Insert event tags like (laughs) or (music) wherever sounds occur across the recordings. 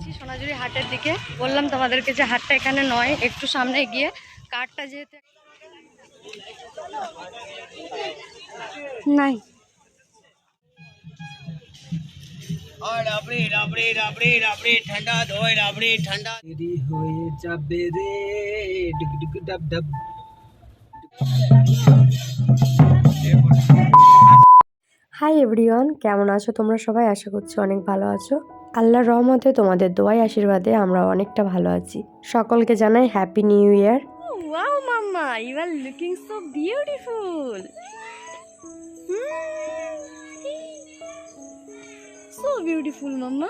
যাচ্ছি সোনাঝুরি হাটের দিকে। বললাম তোমাদেরকে যে হাটটা এখানে নয় একটু সামনে গিয়ে কার্ডটা যেহেতু নাই। আর রাবড়ি রাবড়ি রাবড়ি রাবড়ি ঠান্ডা দই রাবড়ি ঠান্ডা। দেরি হয়ে যাবে রে ডুক ডুক ডাব ডাব হাই এভরিওয়ান কেমন আছো তোমরা সবাই? আশা করছি অনেক ভালো আছো। আল্লাহর রহমতে তোমাদের দোয়াই আশীর্বাদে আমরা অনেকটা ভালো আছি। সকলকে জানাই happy new year wow mamma you are looking so beautiful so beautiful mamma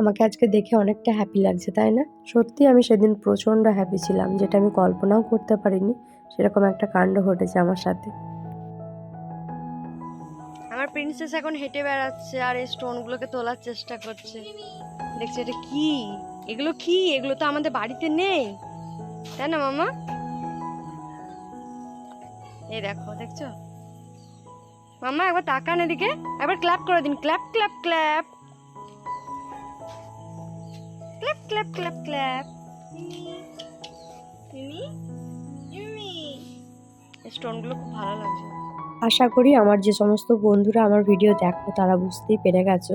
আমাকে আজকে দেখে অনেকটা হ্যাপি লাগছে তাই না? সত্যি আমি সেদিন প্রচণ্ড হ্যাপি ছিলাম যেটা আমি কল্পনাও করতে পারিনি। সেরকম একটা কাণ্ড ঘটেছে আমার সাথে। আমার প্রিন্সেস এখন হেঁটে বেড়াচ্ছে আর এই স্টোনগুলোকে তোলার চেষ্টা করছে। দেখছি এটা কি? এগুলো কি? এগুলো তো আমাদের বাড়িতে নেই। তাই না মামা? এই দেখো দেখছ? মামা একবার তাকান এদিকে। একবার ক্ল্যাপ করে দিন। Clap clap clap clap clap clap clap স্টোনগুলো খুব ভালো লাগছে। আশা করি আমার যে সমস্ত বন্ধুরা আমার ভিডিও দেখো, তারা বুঝতেই পেরে গেছো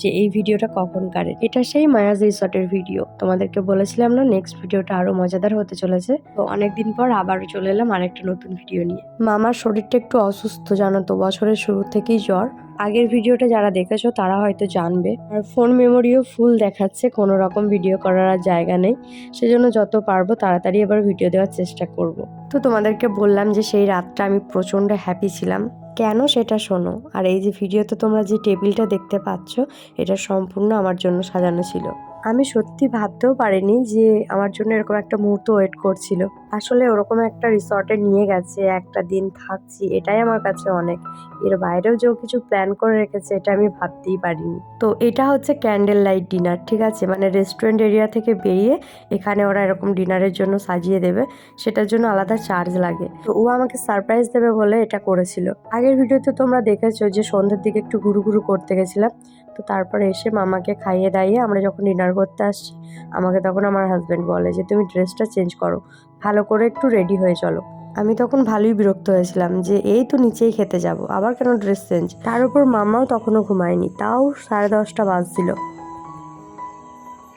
যে এই ভিডিওটা কখনকার এটা সেই মায়াজ রিসর্টের ভিডিও তোমাদেরকে বলেছিলাম না নেক্সট ভিডিওটা আরও মজাদার হতে চলেছে। তো অনেকদিন পর আবার চলে এলাম আরেকটা নতুন ভিডিও নিয়ে। মামার শরীরটা একটু অসুস্থ জানো তো, বছরের শুরু থেকেই জ্বর। আগের ভিডিওটা যারা দেখেছ, তারা হয়তো জানবে। আর ফোন মেমোরিও ফুল দেখাচ্ছে, কোনো রকম ভিডিও করার আর জায়গা নেই। সেজন্য যত পারব, তাড়াতাড়ি এবার ভিডিও দেওয়ার চেষ্টা করব। তো তোমাদেরকে বললাম যে, সেই রাতটা আমি প্রচণ্ড হ্যাপি ছিলাম। কেন সেটা শোনো? আর এই যে ভিডিওতে তোমরা যে টেবিলটা দেখতে পাচ্ছ, এটা সম্পূর্ণ আমার জন্য সাজানো ছিল। আমি সত্যি ভাবতেও পারিনি যে আমার জন্য এরকম একটা মুহূর্ত ওয়েট করছিল। আসলে ওরকম একটা রিসর্টে নিয়ে গেছে, একটা দিন থাকছি, এটাই আমার কাছে অনেক। এর বাইরেও যে কিছু প্ল্যান করে রেখেছে, এটা আমি ভাবতেই পারিনি। তো এটা হচ্ছে ক্যান্ডেল লাইট ডিনার ঠিক আছে? মানে রেস্টুরেন্ট এরিয়া থেকে বেরিয়ে এখানে ওরা এরকম ডিনারের জন্য সাজিয়ে দেবে। সেটার জন্য আলাদা চার্জ লাগে। তো ও আমাকে সারপ্রাইজ দেবে বলে এটা করেছিল। আগের ভিডিওতে তোমরা দেখেছ যে সন্ধ্যের দিকে একটু ঘুরু ঘুরু করতে গেছিলাম। তো তারপর এসে মামাকে খাইয়ে দাইয়ে আমরা যখন ডিনার করতে আসছি, আমাকে তখন আমার হাজব্যান্ড বলে যে, তুমি ড্রেসটা চেঞ্জ করো, ভালো করে একটু রেডি হয়ে চলো। আমি তখন ভালোই বিরক্ত হয়েছিলাম যে, এই তো নিচেই খেতে যাব, আবার কেন ড্রেস চেঞ্জ তার উপর মামাও তখনও ঘুমায়নি, তাও সাড়ে দশটা বাজছিল।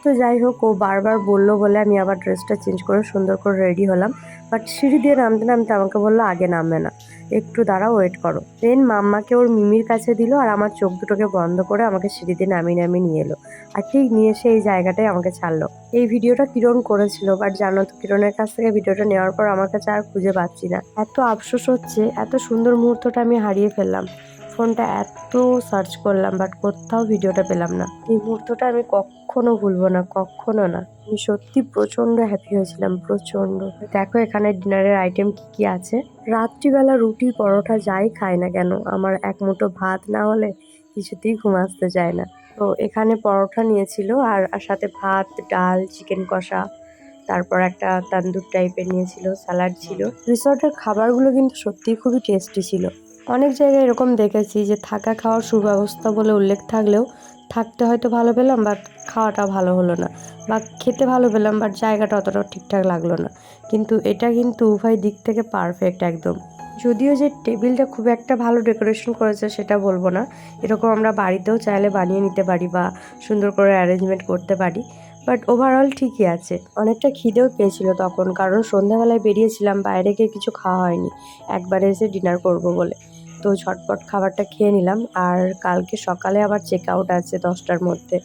তো যাই হোক, ও বারবার বলল বলে আমি আবার ড্রেসটা চেঞ্জ করে সুন্দর করে রেডি হলাম। বাট সিঁড়ি দিয়ে নামতে নামতে আমাকে বলল, আগে নামবে না। একটু দাঁড়া ওয়েট করো। দেন মাম্মাকে ওর মিমির কাছে দিল আর আমার চোখ দুটোকে বন্ধ করে আমাকে সিঁড়ি দিয়ে নামিয়ে নামিয়ে নিয়ে এলো। আর ঠিক নিয়ে এসে এই জায়গাটায় আমাকে ছাড়লো। এই ভিডিওটা কিরণ করেছিল? বাট জানো তো, কিরণের কাছ থেকে ভিডিওটা নেওয়ার পর আমার কাছে আর খুঁজে পাচ্ছি না। এত আফসোস হচ্ছে, এত সুন্দর মুহূর্তটা আমি হারিয়ে ফেললাম। ফোনটা এত সার্চ করলাম বাট কোথাও ভিডিওটা পেলাম না। এই মুহূর্তটা আমি কখনো ভুলবো না কখনো না। আমি সত্যি প্রচণ্ড হ্যাপি হয়েছিলাম প্রচণ্ড দেখো এখানে ডিনারের আইটেম কি কি আছে। রাত্রিবেলা রুটি পরোটা যাই খাই না কেন আমার এক মুঠো ভাত না হলে কিছুতেই ঘুম আসতে চায় না। তো এখানে পরোটা নিয়েছিল আর আর সাথে ভাত ডাল চিকেন কষা তারপর একটা তান্দুর টাইপের নিয়েছিল স্যালাড ছিল। রিসর্টের খাবারগুলো কিন্তু সত্যিই খুবই টেস্টি ছিল। অনেক জায়গায় এরকম দেখেছি যে থাকা খাওয়ার সুব্যবস্থা বলে উল্লেখ থাকলেও থাকতে হয়তো ভালো পেলাম বাট খাওয়াটা ভালো হলো না বা খেতে ভালো পেলাম বাট জায়গাটা অতটাও ঠিকঠাক লাগল না। কিন্তু এটা কিন্তু উভয় দিক থেকে পারফেক্ট একদম। যদিও যে টেবিলটা খুব একটা ভালো ডেকোরেশন করেছে সেটা বলব না। এরকম আমরা বাড়িতেও চাইলে বানিয়ে নিতে পারি বা সুন্দর করে অ্যারেঞ্জমেন্ট করতে পারি। বাট ওভারঅল ঠিকই আছে। অনেকটা খিদেও পেয়েছিল তখন, কারণ সন্ধ্যাবেলায় বেরিয়েছিলাম, বাইরে গিয়ে কিছু খাওয়া হয়নি। একবারে এসে ডিনার করব বলে। তো ঝটপট খাবারটা খেয়ে নিলাম, আর কালকে সকালে আবার চেক আউট আছে দশটার মধ্যে।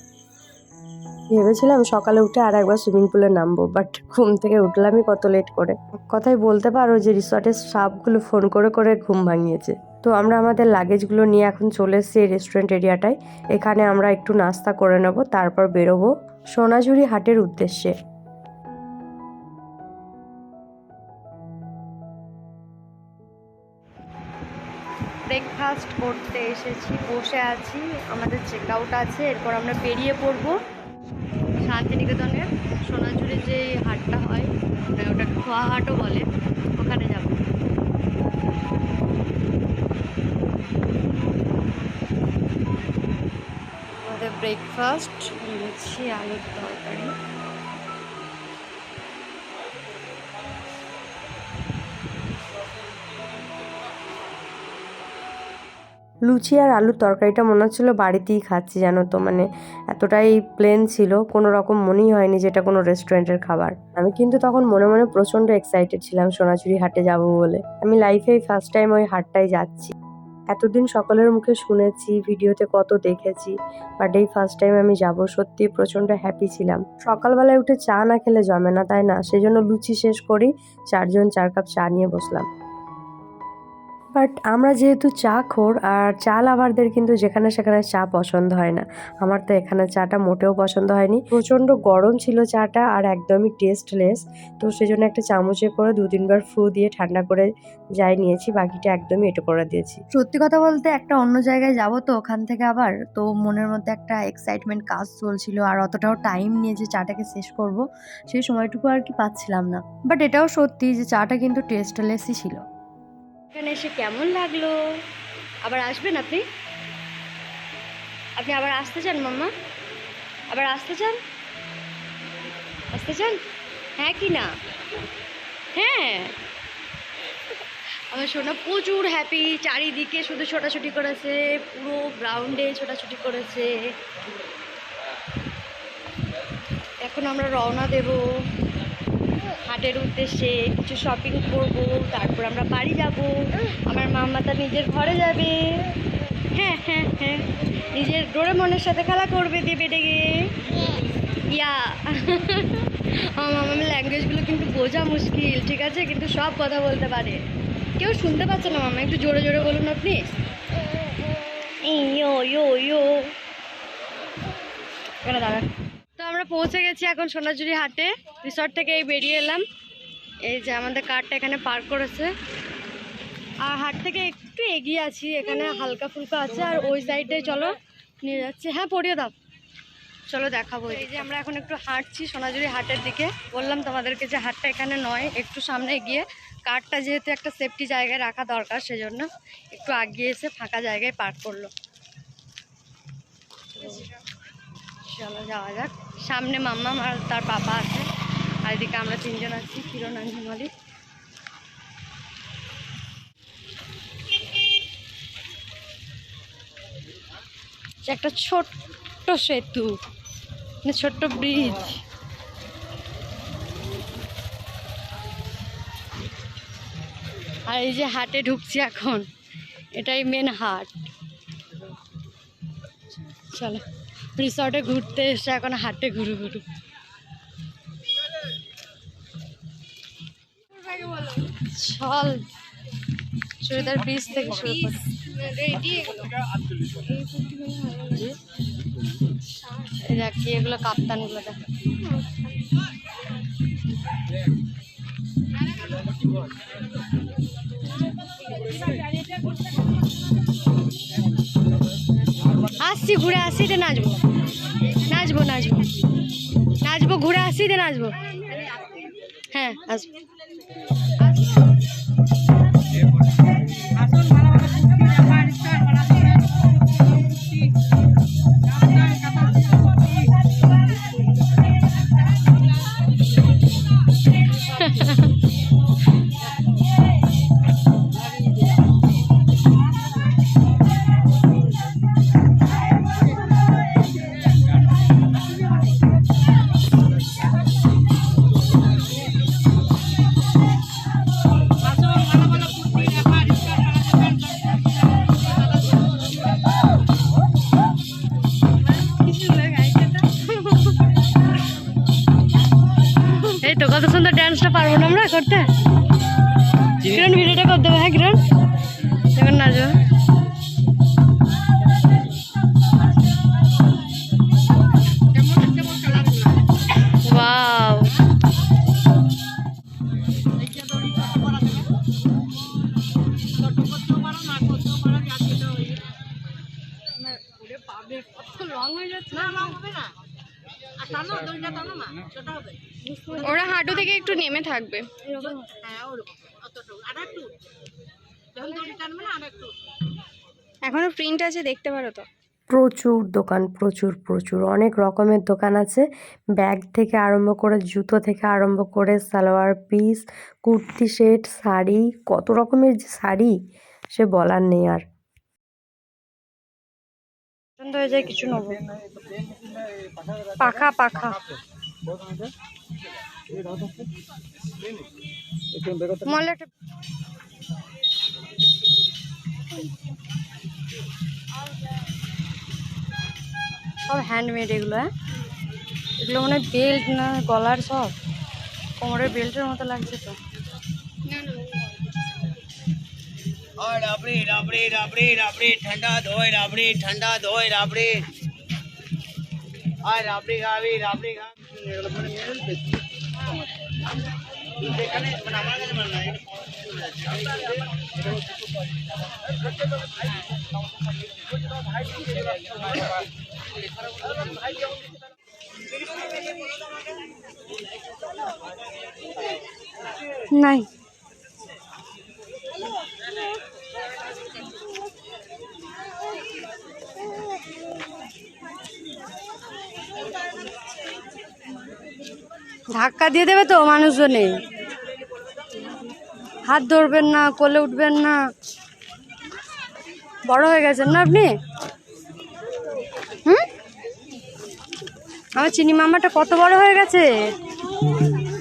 ভেবেছিলাম সকালে উঠে আর একবার সুইমিং পুলে নামবো বাট ঘুম থেকে উঠলামই কত লেট করে। কথাই বলতে পারো যে রিসর্টের সাপগুলো ফোন করে করে ঘুম ভাঙিয়েছে। তো আমরা আমাদের লাগেজগুলো নিয়ে এখন চলে এসেছি রেস্টুরেন্ট এরিয়াটায় এখানে আমরা একটু নাস্তা করে নেব, তারপর বেরোবো। সোনাঝুরি হাটের উদ্দেশ্যে। ব্রেকফাস্ট করতে এসেছি, বসে আছি, আমাদের চেক আউট আছে, এরপর আমরা বেরিয়ে পড়ব। শান্তিনিকেতনের সোনাঝুরি যে হাটটা হয় মানে ওটা খোয়া হাটও বলে, ওখানে যাব। ব্রেকফাস্ট লুচি আলুর তরকারি। লুচি আর আলুর তরকারিটা মনে হচ্ছিল বাড়িতেই খাচ্ছি জানো তো মানে এতটাই প্লেন ছিল, কোনো রকম মনেই হয়নি যে এটা কোনো রেস্টুরেন্টের খাবার। আমি কিন্তু তখন মনে মনে প্রচণ্ড এক্সাইটেড ছিলাম, সোনাঝুরি হাটে যাব বলে। আমি লাইফে ফার্স্ট টাইম ওই হাটটায় যাচ্ছি। এতদিন সকলের মুখে শুনেছি, ভিডিওতে কত দেখেছি বাট এই ফার্স্ট টাইম আমি যাব সত্যি প্রচণ্ড হ্যাপি ছিলাম। সকালবেলায় উঠে চা না খেলে জমে না, তাই না? সেজন্য লুচি শেষ করি, চারজন চার কাপ চা নিয়ে বসলাম। বাট আমরা যেহেতু চা খোর আর চা লাভারদের কিন্তু যেখানে সেখানে চা পছন্দ হয় না। আমার তো এখানে চাটা মোটেও পছন্দ হয়নি। প্রচণ্ড গরম ছিল চাটা আর একদমই টেস্টলেস তো সেই জন্য একটা চামচে করে দু তিনবার ফু দিয়ে ঠান্ডা করে যাই নিয়েছি, বাকিটা একদমই এটো করে দিয়েছি। সত্যি কথা বলতে একটা অন্য জায়গায় যাব তো ওখান থেকে আবার, তো মনের মধ্যে একটা এক্সাইটমেন্ট কাজ চলছিল আর অতটাও টাইম নিয়ে যে চাটাকে শেষ করব, সেই সময়টুকু আর কি পাচ্ছিলাম না। বাট এটাও সত্যি যে চাটা কিন্তু টেস্টলেসই ছিল। এখানে এসে কেমন লাগল? আবার আসবেন আপনি? আপনি আবার আসতে চান, মাম্মা? আবার আসতে চান? আসতে চান? হ্যাঁ কি না? হ্যাঁ। আমার সোনা প্রচুর হ্যাপি চারিদিকে শুধু ছোটাছুটি করেছে, পুরো গ্রাউন্ডে ছোটাছুটি করেছে। এখন আমরা রওনা দেব। হাটের উদ্দেশ্যে কিছু শপিং করব, তারপর আমরা বাড়ি যাব। আমার মাম্মা তার নিজের ঘরে যাবে। হ্যাঁ হ্যাঁ হ্যাঁ। নিজের ডোরেমনের সাথে খেলা করবে দিয়ে বেডে গিয়ে। ইয়া। আমার মামার ল্যাঙ্গুয়েজগুলো কিন্তু বোঝা মুশকিল, ঠিক আছে? কিন্তু সব কথা বলতে পারে। কেউ শুনতে পাচ্ছে না মামা একটু জোরে জোরে বলুন আপনি ইয়ো ইয়ো ইয়ো। এখানে দাঁড়ান তো আমরা পৌঁছে গেছি এখন সোনাঝুরি হাটে। রিসর্ট থেকে এই বেরিয়ে এলাম। এই যে আমাদের কারটা এখানে পার্ক করেছে। আর হাট থেকে একটু এগিয়ে আছি এখানে হালকা ফুলকা আছে। আর ওই সাইডে চলো নিয়ে যাচ্ছি। হ্যাঁ পড়িয়ে দাও। চলো দেখাবো এই যে আমরা এখন একটু হাঁটছি সোনাঝুরি হাটের দিকে। বললাম তোমাদেরকে যে হাটটা এখানে নয় একটু সামনে গিয়ে কারটা যেহেতু একটা সেফটি জায়গায় রাখা দরকার সেজন্য একটু আগিয়ে এসে ফাঁকা জায়গায় পার্ক করল। চলো যাওয়া যাক। সামনে মাম্মা আর তার পাপা আছে। আর এদিকে আমরা তিনজন আছি, কিরণ আঞ্জুমালি একটা ছোট্ট সেতু মানে ছোট্ট ব্রিজ আর এই যে হাটে ঢুকছি এখন, এটাই মেন হাট। চলো রিসর্টে ঘুরতে এসে এখন হাটে ঘুরু ঘুরু চল চুড়িদার ব্রিজ থেকে শুরু এগুলো কাপ্তানগুলো দেখ। আসছি, ঘুরে আসছি দিয়ে নাচবো। নাচবো নাচবো। নাচবো, ঘুরে আসছি দিয়ে নাচবো। হ্যাঁ আসব। পারব না নেমে থাকবে। এখনও প্রিন্ট আছে দেখতে পারো তো। প্রচুর দোকান প্রচুর প্রচুর। অনেক রকমের দোকান আছে। ব্যাগ থেকে আরম্ভ করে জুতো থেকে আরম্ভ করে সালোয়ার পিস কুর্তি সেট শাড়ি কত রকমের যে শাড়ি সে বলার নেই আর। পছন্দ হয়ে যায় কিছু নেব। পাখা পাখা। মলে একটা সব হ্যান্ডমেড এগুলো হ্যাঁ এগুলো মনে হয় বেল্ট না গলার সব কোমরের বেল্টের মতো লাগছে তো और राबड़ी राबड़ी राबड़ी राबड़ी ठंडा धोए राबड़ी ठंडा धोए राबड़ी और राबड़ी खाबি রাবড়ি খাবি এগুলো মানে মেল বেশি এখানে মানে আমার কাছে মানে না নাই ধাক্কা দিয়ে দেবে তো মানুষজনে। হাত ধরবেন না, কোলে উঠবেন না। বড় হয়ে গেছেন না আপনি? হুম? আমার চিনি মামাটা কত বড় হয়ে গেছে?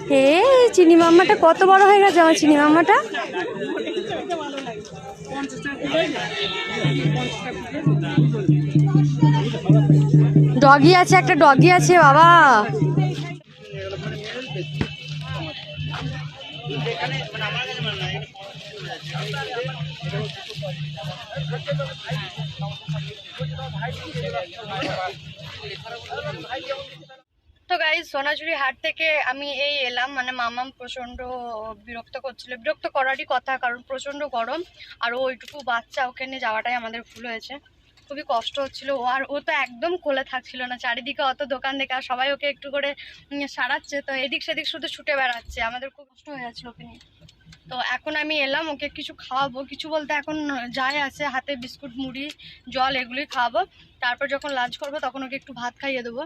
হে চিনি মাম্মাটা কত বড় হয়ে গেছে আমার চিনি মাম্মাটা? ডগি আছে, একটা ডগি আছে, বাবা। তো গাইজ সোনাঝুরি হাট থেকে আমি এই এলাম মানে মামাম প্রচণ্ড বিরক্ত করছিল। বিরক্ত করারই কথা, কারণ প্রচণ্ড গরম, আর ওইটুকু বাচ্চা ওখানে যাওয়াটাই আমাদের ভুল হয়েছে। খুবই কষ্ট হচ্ছিল। ও আর ও তো একদম খোলা থাকছিল না, চারিদিকে অত দোকান দেখে আর সবাই ওকে একটু করে সারাচ্ছে। তো এদিক সেদিক শুধু ছুটে বেড়াচ্ছে। আমাদের খুব কষ্ট হয়ে যাচ্ছিল ওকে নিয়ে। তো এখন আমি এলাম, ওকে কিছু খাওয়াবো। কিছু বলতে এখন যাই আছে, হাতে বিস্কুট, মুড়ি, জল এগুলোই খাওয়াবো। তারপর যখন লাঞ্চ করব, তখন ওকে একটু ভাত খাইয়ে দেবো।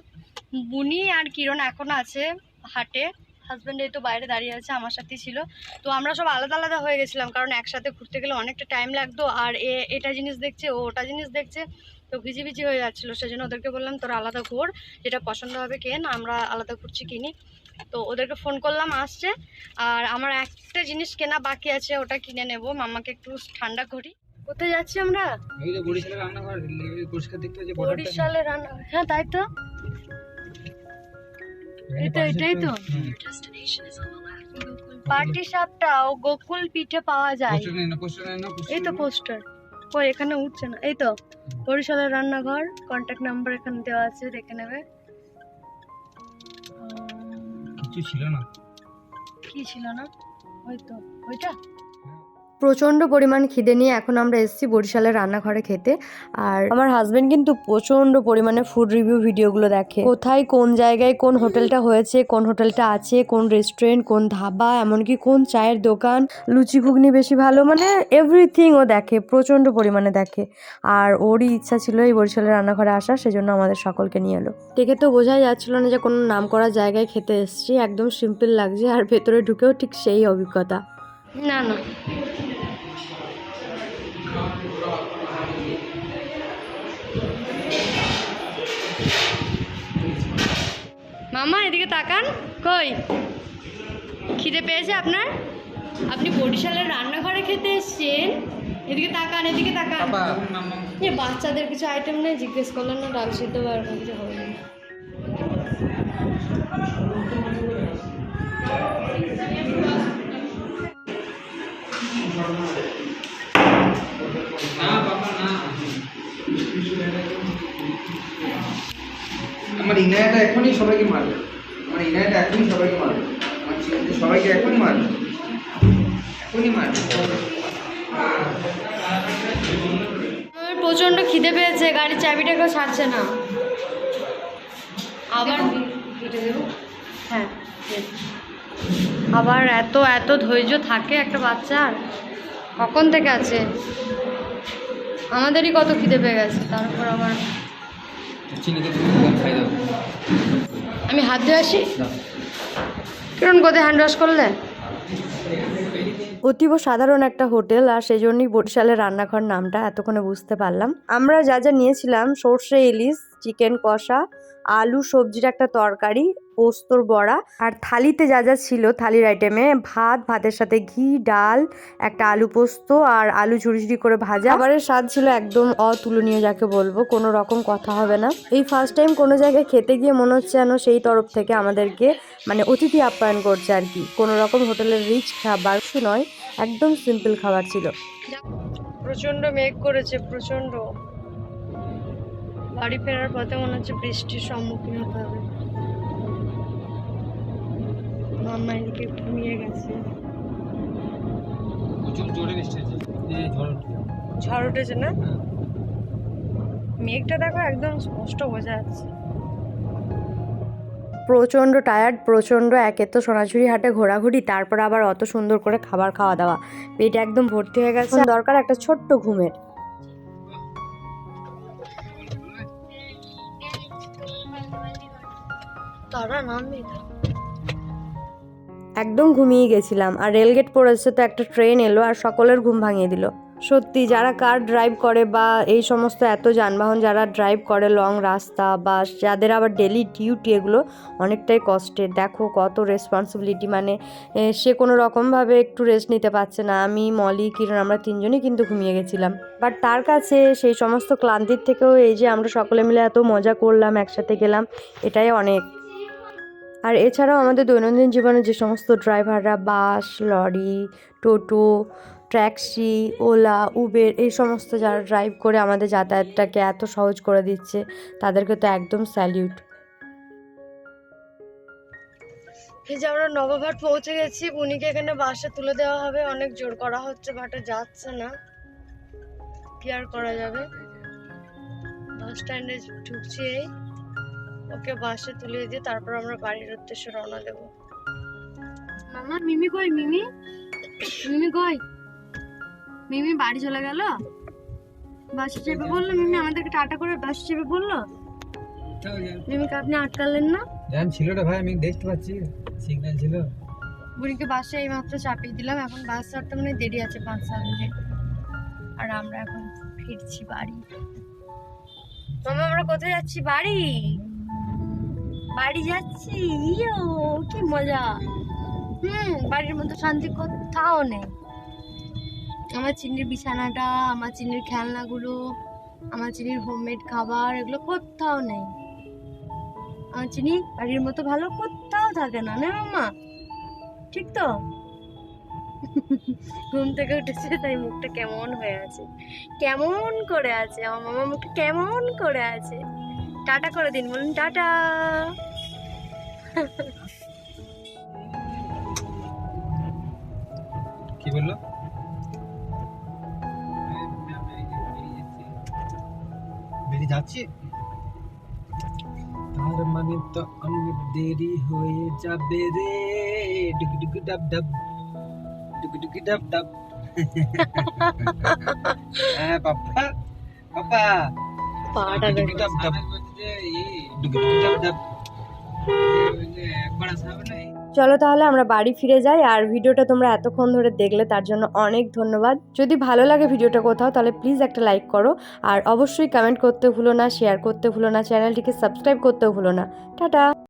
বুনি আর কিরণ এখন আছে হাটে। হাজব্যান্ড এই তো বাইরে দাঁড়িয়ে আছে, আমার সাথেই ছিল। তো আমরা সব আলাদা আলাদা হয়ে গেছিলাম, কারণ একসাথে ঘুরতে গেলে অনেকটা টাইম লাগতো। আর এ, এটা জিনিস দেখছে, ও ওটা জিনিস দেখছে, তো ভিজি ভিজি হয়ে যাচ্ছিল। সেজন্য ওদেরকে বললাম, তোরা আলাদা ঘোর, যেটা পছন্দ হবে কেন, আমরা আলাদা ঘুরছি কিনি। তো ওদেরকে ফোন করলাম আসছে। আর আমার একটা জিনিস কেনা বাকি আছে ওটা কিনে নেব। মামাকে একটু ঠান্ডা করি। কোথায় যাচ্ছি আমরা? বরিশালের রান্না হ্যাঁ তাই তো। এটা এটাই তো। পার্টি সাপটা ও গোকুল পিঠে পাওয়া যায়। এই তো পোস্টার কই এখানে উঠছে না। এই তো বরিশালের রান্নাঘর কন্ট্যাক্ট নাম্বার এখানে দেওয়া আছে দেখে নেবে। কিছু ছিল না। কি ছিল না? ওই তো ওইটা? প্রচণ্ড পরিমাণ খিদে নিয়ে এখন আমরা এসেছি বরিশালের রান্নাঘরে খেতে। আর আমার হাজব্যান্ড কিন্তু প্রচণ্ড পরিমাণে ফুড রিভিউ ভিডিওগুলো দেখে। কোথায় কোন জায়গায় কোন হোটেলটা হয়েছে কোন হোটেলটা আছে কোন রেস্টুরেন্ট কোন ধাবা এমনকি কোন চায়ের দোকান। লুচি ঘুগনি বেশি ভালো মানে এভরিথিং ও দেখে প্রচণ্ড পরিমাণে দেখে। আর ওরই ইচ্ছা ছিল এই বরিশালের রান্নাঘরে আসার সেজন্য আমাদের সকলকে নিয়ে এলো। দেখে তো বোঝাই যাচ্ছিল না যে কোনো নাম করা জায়গায় খেতে এসেছি একদম সিম্পল লাগছে আর ভেতরে ঢুকেও ঠিক সেই অভিজ্ঞতা। না না। মামা এদিকে তাকান। কই? খিদে পেয়েছে আপনার? আপনি বরিশালের রান্নাঘরে খেতে এসছেন। এদিকে তাকান এদিকে তাকান। বাচ্চাদের কিছু আইটেম নেই জিজ্ঞেস করলেন না ডাল সিদ্ধ বা কিছু হবে। না। আমার ইনায়াটা এখনই সবাইকে মারবে। আমার ইনায়াটা এখনই সবাইকে মারবে। আমার ছেলেদের সবাইকে এখনই মারবে। এখনই মারবে। প্রচণ্ড খিদে পেয়েছে গাড়ির চাবিটা কেউ ছাড়ছে না। আবার হ্যাঁ আবার এত এত ধৈর্য থাকে একটা বাচ্চার? কখন থেকে আছে? আমাদেরই কত খিদে পেয়ে গেছে, তারপর আবার আমি হাত ধুয়ে আসি? কিরণ কোথায় হ্যান্ড ওয়াশ করলে? অতীব সাধারণ একটা হোটেল, আর সেই জন্যই বরিশালের রান্নাঘর নামটা এতক্ষণে বুঝতে পারলাম। আমরা যা যা নিয়েছিলাম, সর্ষে, ইলিশ, চিকেন, কষা আলু, সবজির একটা তরকারি, পোস্তর বড়া আর থালিতে যা যা ছিল থালির আইটেমে ভাত, ভাতের সাথে ঘি, ডাল, একটা আলু পোস্ত আর আলু ঝুড়ি ঝুড়ি করে ভাজা। খাবারের স্বাদ ছিল একদম অতুলনীয় যাকে বলব, কোনো রকম কথা হবে না। এই ফার্স্ট টাইম কোনো জায়গায় খেতে গিয়ে মনে হচ্ছে যেন সেই তরফ থেকে আমাদেরকে মানে অতিথি আপ্যায়ন করছে আর কি। কোনো রকম হোটেলের রিচ খাবার নয়, একদম সিম্পল খাবার ছিল। প্রচণ্ড মেঘ করেছে প্রচণ্ড বাড়ি ফেরার পথে মনে হচ্ছে বৃষ্টির সম্মুখীন হতে হবে। মাম্মা এদিকে ঘুমিয়ে গেছে। প্রচুর জোরে বৃষ্টি ঝড় উঠেছে। না? হ্যাঁ। মেঘটা দেখো একদম স্পষ্ট বোঝা যাচ্ছে। প্রচণ্ড টায়ার্ড প্রচণ্ড একে তো সোনাঝুরি হাটে ঘোরাঘুরি তারপর আবার অত সুন্দর করে খাবার খাওয়া দাওয়া। পেট একদম ভর্তি হয়ে গেছে। দরকার একটা ছোট্ট ঘুমের। একদম ঘুমিয়ে গেছিলাম, আর রেলগেট পড়েছে তো একটা ট্রেন এলো আর সকলের ঘুম ভাঙিয়ে দিল। সত্যি, যারা কার ড্রাইভ করে বা এই সমস্ত এত যানবাহন যারা ড্রাইভ করে লং রাস্তা বা যাদের আবার ডেলি ডিউটি এগুলো অনেকটাই কষ্টের দেখো কত রেসপন্সিবিলিটি মানে সে কোনো রকমভাবে একটু রেস্ট নিতে পারছে না। আমি, মলি, কিরণ, আমরা তিনজনই কিন্তু ঘুমিয়ে গেছিলাম। বাট তার কাছে সেই সমস্ত ক্লান্তির থেকেও এই যে আমরা সকলে মিলে এত মজা করলাম, একসাথে গেলাম, এটাই অনেক। আর এছাড়াও আমাদের দৈনন্দিন জীবনে যে সমস্ত ড্রাইভাররা, bus, lorry, toto, taxi, Ola, Uber, এই সমস্ত যারা ড্রাইভ করে আমাদের যাতায়াতটাকে এত সহজ করে দিচ্ছে, তাদেরকে তো একদম স্যালিউট এই যে আমরা নবাবহাট পৌঁছে গেছি উনিকে এখানে বাসে তুলে দেওয়া হবে, অনেক জোর করা হচ্ছে বাটে যাচ্ছে না। কি আর করা যাবে? বাস স্ট্যান্ডে ঢুকছি এই। ওকে বাসে তুলে দিয়ে তারপর আমরা বাড়ির উদ্দেশ্যে রওনা দেব। মামা মিমি কই মিমি? মিমি কই? মিমি বাড়ি চলে গেল? বাসে চেপে বলল মিমি আমাদেরকে টাটা করে বাসে চেপে বলল। মিমিকে আপনি আটকালেন না? যান ছিল রে ভাই আমি দেখতে পাচ্ছি। সিগন্যাল ছিল। বুড়িকে বাসে এই মাত্র চাপিয়ে দিলাম। এখন বাস ছাড়তে মানে দেরি আছে পাঁচ সাত মিনিট। আর আমরা এখন ফিরছি বাড়ি। মামা আমরা কোথায় যাচ্ছি? বাড়ি? বাড়ি যাচ্ছি? ইয়ো, কি মজা। হুম, বাড়ির মতো শান্তি কোথাও নেই। আমার চিনির বিছানাটা, আমার চিনির খেলনাগুলো, আমার চিনির হোমমেড খাবার, এগুলো কোথাও নেই। আমার চিনি বাড়ির মতো ভালো কোথাও থাকে না না মামা? ঠিক তো? (laughs) ঘুম থেকে উঠেছে, তাই মুখটা কেমন হয়ে আছে। কেমন করে আছে? আমার মামা মুখটা কেমন করে আছে? টাটা করে দিন বলুন টাটা। কি বলল? বেরিয়ে যাচ্ছি। তার মানে তো অনেক দেরি হয়ে যাবে রে। ডুগডুগু ডাব ডাব। ডুগডুগু ডাব ডাব। (laughs) হ্যাঁ পাপা পাপা পাটা ডাব ডাব। চলো তাহলে আমরা বাড়ি ফিরে যাই, আর ভিডিওটা তোমরা এতক্ষণ ধরে দেখলে তার জন্য অনেক ধন্যবাদ। যদি ভালো লাগে ভিডিওটা কোথাও, তাহলে প্লিজ একটা লাইক করো, আর অবশ্যই কমেন্ট করতে ভুলো না শেয়ার করতে ভুলো না চ্যানেলটিকে সাবস্ক্রাইব করতেও ভুলো না। টাটা!